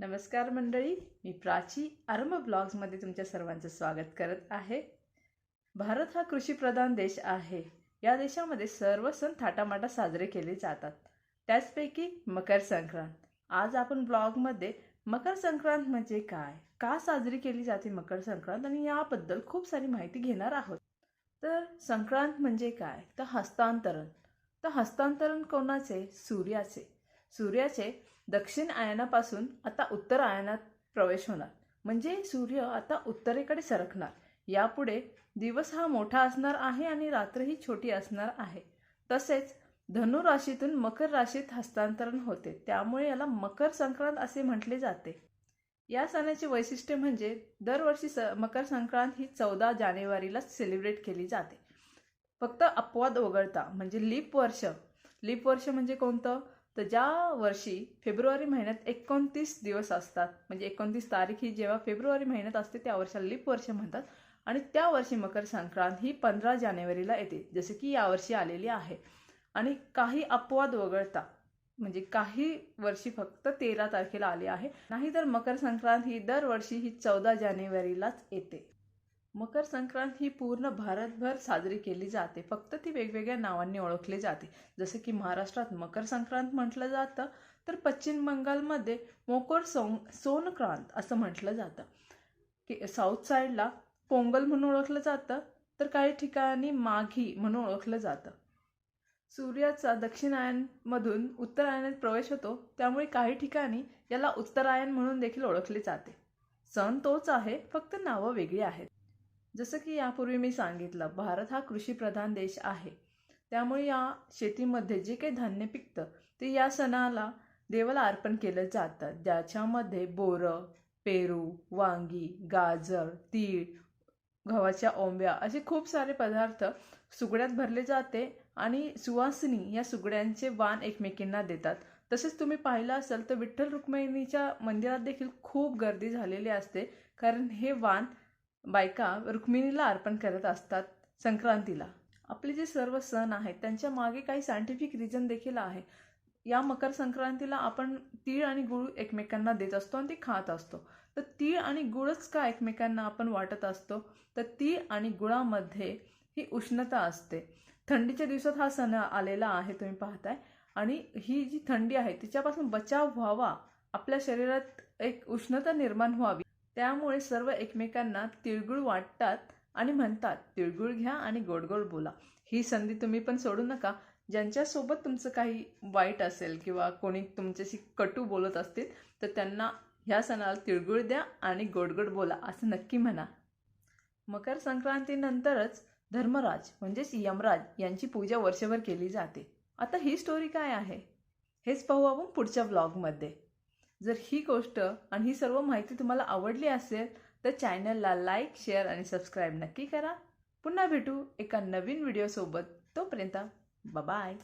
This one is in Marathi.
नमस्कार मंडळी मी प्राची आरंभ ब्लॉग्समध्ये तुमच्या सर्वांचं स्वागत करत आहे. भारत हा कृषीप्रधान देश आहे. या देशामध्ये सर्व सण थाटामाटा साजरे केले जातात. त्याचपैकी मकर संक्रांत. आज आपण ब्लॉगमध्ये मकर संक्रांत म्हणजे काय? का साजरी केली जाते मकर संक्रांत? आणि याबद्दल खूप सारी माहिती घेणार आहोत. तर संक्रांत म्हणजे काय? तर हस्तांतरण. तर हस्तांतरण कोणाचे? सूर्याचे. सूर्याचे दक्षिण आयनापासून आता उत्तर आयनात प्रवेश होणार. म्हणजे सूर्य आता उत्तरेकडे सरकणार. यापुढे दिवस हा मोठा असणार आहे आणि रात्र ही छोटी असणार आहे. तसेच धनु राशीतून मकर राशीत हस्तांतरण होते. त्यामुळे याला मकर संक्रांत असे म्हटले जाते. या सणाचे वैशिष्ट्य म्हणजे दरवर्षी स मकर संक्रांत ही चौदा जानेवारीला सेलिब्रेट केली जाते. फक्त अपवाद वगळता म्हणजे लीप वर्ष. लीप वर्ष म्हणजे कोणतं? तर ज्या वर्षी फेब्रुवारी महिन्यात एकोणतीस दिवस असतात म्हणजे एकोणतीस तारीख ही जेव्हा फेब्रुवारी महिन्यात असते त्या वर्षाला लीप वर्ष म्हणतात. आणि त्या वर्षी मकर संक्रांत ही पंधरा जानेवारीला येते जसे की यावर्षी आलेली आहे. आणि काही अपवाद वगळता म्हणजे काही वर्षी फक्त तेरा तारखेला आली आहे. नाहीतर मकर संक्रांत ही दरवर्षी ही चौदा जानेवारीलाच येते. मकर संक्रांत ही पूर्ण भारतभर साजरी केली जाते. फक्त ती वेगवेगळ्या नावांनी ओळखली जाते. जसे की महाराष्ट्रात मकर संक्रांत म्हटलं जातं तर पश्चिम बंगालमध्ये मोकर सोंग सोनक्रांत असं म्हटलं जातं. की साऊथ साईडला पोंगल म्हणून ओळखलं जातं तर काही ठिकाणी माघी म्हणून ओळखलं जातं. सूर्याचा दक्षिणायनमधून उत्तरायणात प्रवेश होतो त्यामुळे काही ठिकाणी याला उत्तरायण म्हणून देखील ओळखले जाते. सण तोच आहे फक्त नावं वेगळी आहेत. जसं की यापूर्वी मी सांगितलं भारत हा कृषीप्रधान देश आहे. त्यामुळे या शेतीमध्ये जे काही धान्य पिकतं ते या सणाला देवाला अर्पण केलं जातं. ज्याच्यामध्ये बोरं पेरू वांगी गाजर तीळ गव्हाच्या ओंब्या असे खूप सारे पदार्थ सुगड्यात भरले जाते आणि सुवासिनी या सुगड्यांचे वाण एकमेकींना देतात. तसेच तुम्ही पाहिलं असाल तर विठ्ठल रुक्मिणीच्या मंदिरात देखील खूप गर्दी झालेली असते कारण हे वाण बायका रुक्मिणीला अर्पण करत असतात संक्रांतीला. आपले जे सर्व सण आहेत त्यांच्या मागे काही सायंटिफिक रिझन देखील आहे. या मकर संक्रांतीला आपण तीळ आणि गुळ एकमेकांना देत असतो आणि ते खात असतो. तर तीळ आणि गुळच का एकमेकांना आपण वाटत असतो? तर तीळ आणि गुळामध्ये ही उष्णता असते. थंडीच्या दिवसात हा सण आलेला आहे तुम्ही पाहताय. आणि ही जी थंडी आहे तिच्यापासून बचाव व्हावा. आपल्या शरीरात एक उष्णता निर्माण व्हावी. त्यामुळे सर्व एकमेकांना तिळगुळ वाटतात आणि म्हणतात तिळगुळ घ्या आणि गोडगोड बोला. ही संधी तुम्ही पण सोडू नका. ज्यांच्यासोबत तुमचं काही वाईट असेल किंवा कोणी तुमच्याशी कटू बोलत असतील तर त्यांना ह्या सणाला तिळगुळ द्या आणि गोडगोड बोला असं नक्की म्हणा. मकर संक्रांतीनंतरच धर्मराज म्हणजेच यमराज यांची पूजा वर्षभर केली जाते. आता ही स्टोरी काय आहे? हेच पाहू आपण पुढच्या ब्लॉगमध्ये जर ही गोष्ट आणि ही सर्व माहिती तुम्हाला आवडली असेल तर चॅनलला लाईक शेअर आणि सबस्क्राईब नक्की करा. पुन्हा भेटू एका नवीन व्हिडिओसोबत. तोपर्यंत बाय